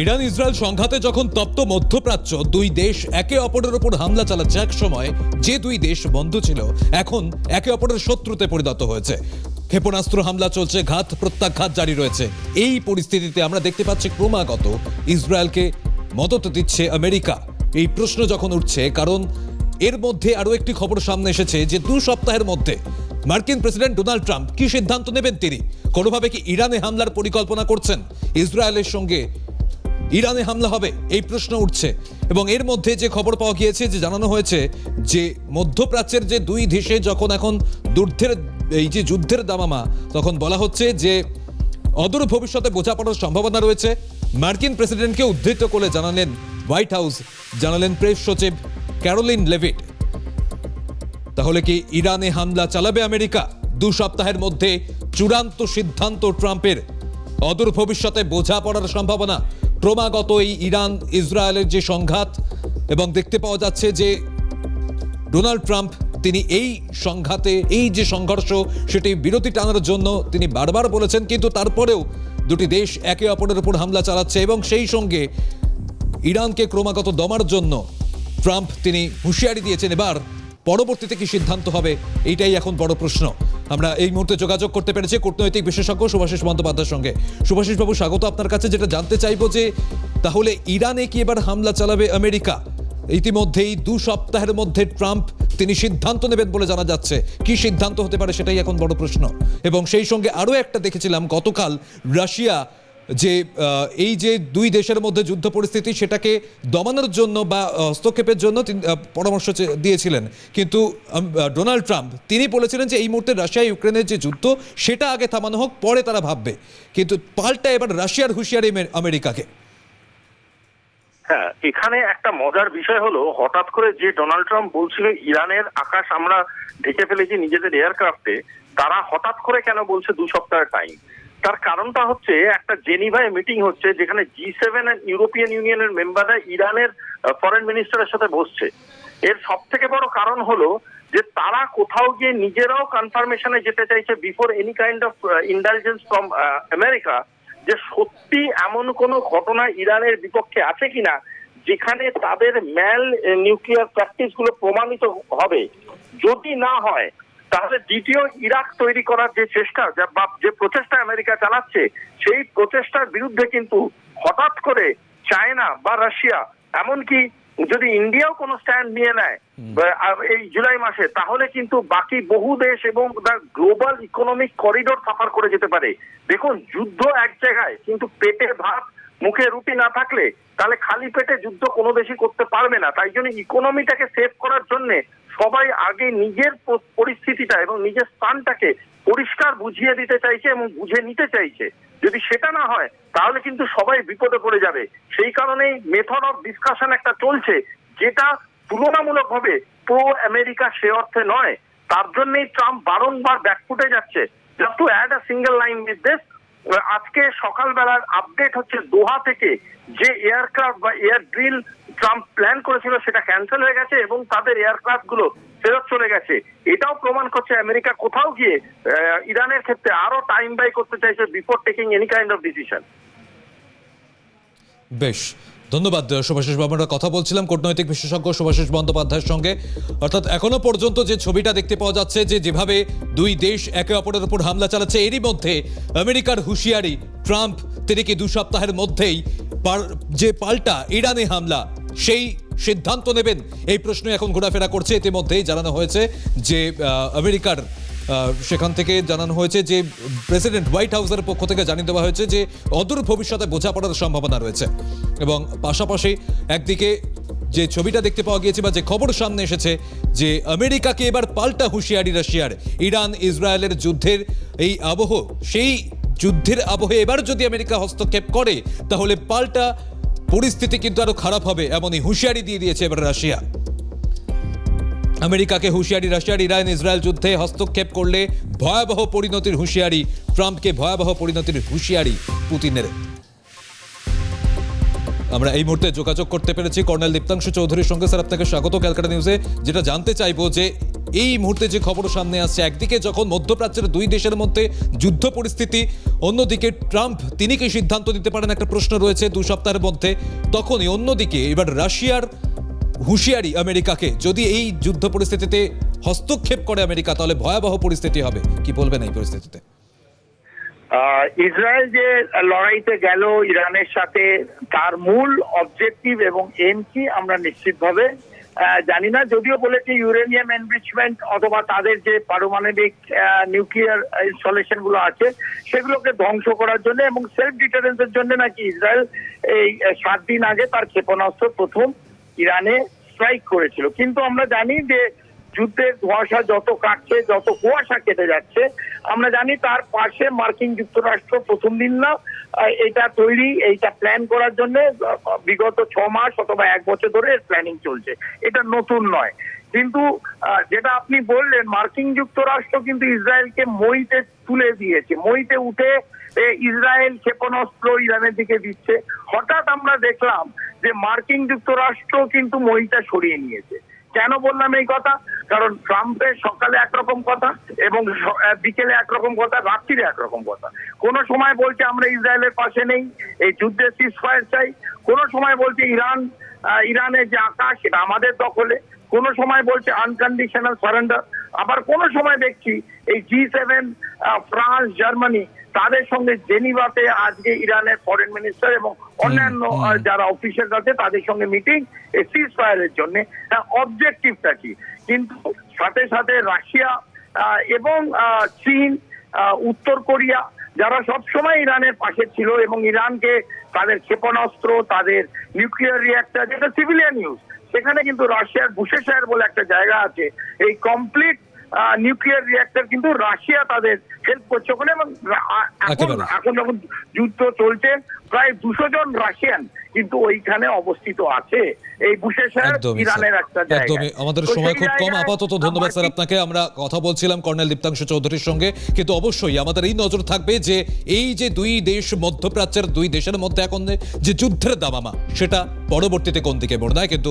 Iran Israel সংঘাতে যখন তপ্ত মধ্যপ্রাচ্য দুই দেশ একে অপরের উপর হামলা চালাচ্ছে, এক সময় যে দুই দেশ বন্ধু ছিল, এখন একে অপরের শত্রুতে পরিণত হয়েছে। ক্ষেপণাস্ত্র হামলা চলছে, ঘাত প্রত্যাঘাত জারি রয়েছে। এই পরিস্থিতিতে আমরা দেখতে পাচ্ছি ক্রমাগত ইসরায়েলকে মদত দিচ্ছে আমেরিকা। এই প্রশ্ন যখন উঠছে, কারণ এর মধ্যে আরও একটি খবর সামনে এসেছে যে দু সপ্তাহের মধ্যে মার্কিন প্রেসিডেন্ট ডোনাল্ড ট্রাম্প কি সিদ্ধান্ত নেবেন তিনি? কোনোভাবে কি ইরানে হামলার পরিকল্পনা করছেন? ইসরায়েলের সঙ্গে ইরানে হামলা হবে, এই প্রশ্ন উঠছে। এবং এর মধ্যে যে খবর পাওয়া গিয়েছে, যে জানানো হয়েছে যে মধ্যপ্রাচ্যের যে দুই দেশে যখন এখন যুদ্ধের, এই যে যুদ্ধের দামামা, তখন বলা হচ্ছে যে অদূর ভবিষ্যতে বোঝাপড়ার সম্ভাবনা রয়েছে। মার্কিন প্রেসিডেন্টকে উদ্ধৃত করে জানালেন হোয়াইট হাউস, জানালেন প্রেস সচিব ক্যারোলিন লেভিট। তাহলে কি ইরানে হামলা চালাবে আমেরিকা? দু সপ্তাহের মধ্যে চূড়ান্ত সিদ্ধান্ত ট্রাম্পের। অদূর ভবিষ্যতে বোঝাপড়ার সম্ভাবনা। ক্রমাগত এই ইরান, ইসরায়েলের যে সংঘাত এবং দেখতে পাওয়া যাচ্ছে যে ডোনাল্ড ট্রাম্প তিনি এই সংঘাতে, এই যে সংঘর্ষ সেটি বিরতি টানার জন্য তিনি বারবার বলেছেন, কিন্তু তারপরেও দুটি দেশ একে অপরের উপর হামলা চালাচ্ছে এবং সেই সঙ্গে ইরানকে ক্রমাগত দমার জন্য ট্রাম্প তিনি হুঁশিয়ারি দিয়েছেন। এবার পরবর্তীতে কি সিদ্ধান্ত হবে, এইটাই এখন বড় প্রশ্ন। আমরা এই মুহূর্তে যোগাযোগ করতে পেরেছি কূটনৈতিক বিশেষজ্ঞ সুভাষিস বন্দ্যোপাধ্যায়ের সঙ্গে। সুভাষিস বাবু স্বাগত আপনার কাছে। যেটা জানতে চাইব যে, তাহলে ইরানে কি এবার হামলা চালাবে আমেরিকা? ইতিমধ্যেই দু সপ্তাহের মধ্যে ট্রাম্প তিনি সিদ্ধান্ত নেবেন বলে জানা যাচ্ছে। কি সিদ্ধান্ত হতে পারে সেটাই এখন বড় প্রশ্ন। এবং সেই সঙ্গে আরও একটা দেখেছিলাম, গতকাল রাশিয়া যে এই যে দুই দেশের মধ্যে যুদ্ধ পরিস্থিতি সেটাকে দমানোর জন্য বা হস্তক্ষেপের জন্য তিনি পরামর্শ দিয়েছিলেন। কিন্তু ডোনাল্ড ট্রাম্প, তিনি বলেছিলেন যে এই মুহূর্তে রাশিয়া, ইউক্রেনের যে যুদ্ধ, সেটা আগে থামানো হোক, পরে তারা ভাববে। কিন্তু পাল্টা এবার রাশিয়ার হুঁশিয়ারি আমেরিকাকে। হ্যাঁ এখানে একটা মজার বিষয় হলো, হঠাৎ করে যে ডোনাল্ড ট্রাম্প বলছিল, ইরানের আকাশ আমরা ঢেকে ফেলেছি নিজেদের এয়ারক্রাফটে, তারা হঠাৎ করে কেন বলছে দু সপ্তাহের টাইম তার কারণটা হচ্ছে একটা জেনিভায় মিটিং হচ্ছে যেখানে জি সেভেন ইউরোপিয়ান ইউনিয়নের মেম্বাররা ইরানের ফরেন মিনিস্টারের সাথে বসছে। এর সব থেকে বড় কারণ হলো যে তারা কোথাও গিয়ে নিজেরাও কনফার্মেশনে যেতে চাইছে before any kind of intelligence from America যে সত্যি এমন কোনো ঘটনা ইরানের বিপক্ষে আছে কিনা, যেখানে তাদের ম্যাল নিউক্লিয়ার প্র্যাকটিসগুলো প্রমাণিত হবে। যদি না হয় তাহলে দ্বিতীয় ইরাক তৈরি করার যে চেষ্টা বা যে প্রচেষ্টা আমেরিকা চালাচ্ছে সেই প্রচেষ্টার বিরুদ্ধে কিন্তু হঠাৎ করে চায়না বা রাশিয়া এমনকি যদি ইন্ডিয়াও কোনো স্ট্যান্ড নিয়ে নেয় এই জুলাই মাসে তাহলে কিন্তু বাকি বহু দেশ এবং the global economic corridor suffer করে যেতে পারে। দেখুন যুদ্ধ এক জায়গায় কিন্তু পেটে ভাত মুখে রুটি না থাকলে তাহলে খালি পেটে যুদ্ধ কোনো দেশই করতে পারবে না। তাই জন্য ইকোনমিটাকে সেভ করার জন্য সবাই আগে নিজের পরিস্থিতিটা এবং নিজের স্থানটাকে পরিষ্কার বুঝিয়ে দিতে চাইছে এবং বুঝে নিতে চাইছে। যদি সেটা না হয়, তাহলে কিন্তু সবাই বিপদে পড়ে যাবে। সেই কারণেই মেথড অফ ডিসকাশন একটা চলছে, যেটা তুলনামূলকভাবে প্রো আমেরিকা সে অর্থে নয়। তার জন্যই ট্রাম্প বারংবার ব্যাকফুটে যাচ্ছে just to add a single line with this আজকে সকালবেলার আপডেট হচ্ছে দোহা থেকে যে এয়ারক্রাফট বা এয়ার ড্রিল ট্রাম্প প্ল্যান করেছিল সেটা ক্যান্সেল হয়ে গেছে এবং তাদের এয়ারক্রাফটগুলো ফেরত চলে গেছে। এটাও প্রমাণ করছে আমেরিকা কোথাও গিয়ে ইরানের ক্ষেত্রে আরও টাইম বাই করতে চাইছে before taking any kind of decision বেশ ধন্যবাদ সুভাষিস বাবু আমরা কথা বলছিলাম কূটনৈতিক বিশেষজ্ঞ সুভাষিস বন্দ্যোপাধ্যায়ের সঙ্গে। অর্থাৎ এখনও পর্যন্ত যে ছবিটা দেখতে পাওয়া যাচ্ছে, যে যেভাবে দুই দেশ একে অপরের উপর হামলা চালাচ্ছে, এরই মধ্যে আমেরিকার হুঁশিয়ারি ট্রাম্প, তিনি কি দু সপ্তাহের মধ্যেই যে পাল্টা ইরানে হামলা, সেই সিদ্ধান্ত নেবেন? এই প্রশ্ন এখন ঘোরাফেরা করছে। ইতিমধ্যেই জানানো হয়েছে যে আমেরিকার সেখান থেকে জানানো হয়েছে যে প্রেসিডেন্ট হোয়াইট হাউসের পক্ষ থেকে জানিয়ে দেওয়া হয়েছে যে অদূর ভবিষ্যতে বোঝাপড়ার সম্ভাবনা রয়েছে। এবং পাশাপাশি একদিকে যে ছবিটা দেখতে পাওয়া গিয়েছে বা যে খবর সামনে এসেছে যে আমেরিকাকে এবার পাল্টা হুঁশিয়ারি রাশিয়ার, ইরান, ইসরায়েলের যুদ্ধের এই আবহ, সেই যুদ্ধের আবহে এবার যদি আমেরিকা হস্তক্ষেপ করে, তাহলে পাল্টা পরিস্থিতি কিন্তু আরও খারাপ হবে, এমনই হুঁশিয়ারি দিয়ে দিয়েছে এবার রাশিয়া। আমেরিকাকে হুঁশিয়ারি, রাশিয়ার, ইরান, ইসরায়েল যুদ্ধে হস্তক্ষেপ করলে ভয়াবহ পরিণতির হুঁশিয়ারি, ট্রাম্পকে ভয়াবহ পরিণতির হুঁশিয়ারি পুতিনের। আমরা এই মুহূর্তে যোগাযোগ করতে পেরেছি কর্নেল দীপ্তাংশু চৌধুরীর সঙ্গে। স্যার, আপনাকে স্বাগত ক্যালকাটা নিউজে। যেটা জানতে চাইব যে এই মুহূর্তে যে খবর সামনে আসছে, একদিকে যখন মধ্যপ্রাচ্যের দুই দেশের মধ্যে যুদ্ধ পরিস্থিতি, অন্যদিকে ট্রাম্প, তিনি কি সিদ্ধান্ত নিতে পারেন? একটা প্রশ্ন রয়েছে দু সপ্তাহের মধ্যে। তখনই অন্যদিকে এবার রাশিয়ার হুঁশিয়ারি আমেরিকাকে। যদি এই যুদ্ধ পরিস্থিতিতে হস্তক্ষেপ করে আমেরিকা, তাহলে ভয়াবহ পরিস্থিতি হবে। কি বলবেন এই পরিস্থিতিতে? ইসরায়েল যে লড়াইতে গেল ইরানের সাথে, তার মূল অবজেক্টিভ এবং এম কি আমরা নিশ্চিতভাবে জানি না। যদিও বলেছে ইউরেনিয়াম এনরিচমেন্ট অথবা তাদের যে পারমাণবিক নিউক্লিয়ার ইনস্টলেশনগুলো আছে, সেগুলোকে ধ্বংস করার জন্য এবং সেলফ ডিটারেন্সের জন্য নাকি ইসরায়েল এই সাত দিন আগে তার ক্ষেপণাস্ত্র প্রথম ইরানে স্ট্রাইক করেছিল। কিন্তু আমরা জানি যে যুদ্ধের ধোঁয়াশা যত কাটছে, যত কুয়াশা কেটে যাচ্ছে, আমরা জানি তার পাশে মার্কিন যুক্তরাষ্ট্র প্রথম দিন না এটা তৈরি, এইটা প্ল্যান করার জন্য বিগত ছ মাস অথবা এক বছর ধরে প্ল্যানিং চলছে। এটা নতুন নয়। কিন্তু যেটা আপনি বললেন, মার্কিন যুক্তরাষ্ট্র কিন্তু ইসরায়েলকে মইতে তুলে দিয়েছে। মইতে উঠে ইসরায়েল ক্ষেপণাস্ত্র ইরানের দিকে দিচ্ছে। হঠাৎ আমরা দেখলাম যে মার্কিন যুক্তরাষ্ট্র কিন্তু মইটা সরিয়ে নিয়েছে। কেন বললাম এই কথা? কারণ ট্রাম্পের সকালে একরকম কথা এবং বিকেলে একরকম কথা, রাত্রিরে একরকম কথা। কোন সময় বলছে আমরা ইসরায়েলের পাশে নেই, এই যুদ্ধে সিজ ফায়ার চাই। কোন সময় বলছে ইরান ইরানের যে আকাশ সেটা আমাদের দখলে। কোন সময় বলছে আনকন্ডিশনাল সারেন্ডার আবার কোন সময় দেখছি এই জি সেভেন ফ্রান্স জার্মানি তাদের সঙ্গে জেনিভাতে আজকে ইরানের ফরেন মিনিস্টার এবং অন্যান্য যারা অফিসার আছে তাদের সঙ্গে মিটিং এই সিজ ফায়ারের জন্য অবজেক্টিভটা কি? কিন্তু সাথে সাথে রাশিয়া এবং চীন উত্তর কোরিয়া যারা সব সময় ইরানের পাশে ছিল এবং ইরানকে তাদের ক্ষেপণাস্ত্র তাদের নিউক্লিয়ার রিয়াক্টার যেটা সিভিলিয়ান ইউজ সেখানে কিন্তু রাশিয়ার বুশেশায়ার বলে একটা জায়গা আছে। এই কমপ্লিট নিউক্লিয়ার রিয়াক্টার কিন্তু রাশিয়া তাদের হেল্প করছে ওখানে এবং এখন এখন যখন যুদ্ধ চলছে প্রায় দুশো জন রাশিয়ান কিন্তু ওইখানে অবস্থিত আছে। এই বুশেশার ইরানের একটা জায়গা আমাদের সময় খুব কম। আপাতত ধন্যবাদ স্যার আপনাকে। আমরা কথা বলছিলাম কর্নেল দীপ্তাংশু চৌধুরীর সঙ্গে। কিন্তু অবশ্যই আমাদের এই নজর থাকবে যে এই যে দুই দেশ মধ্যপ্রাচ্যের দুই দেশের মধ্যে এখন যে যুদ্ধের দামামা সেটা পরবর্তীতে কোন দিকে নেয় কিন্তু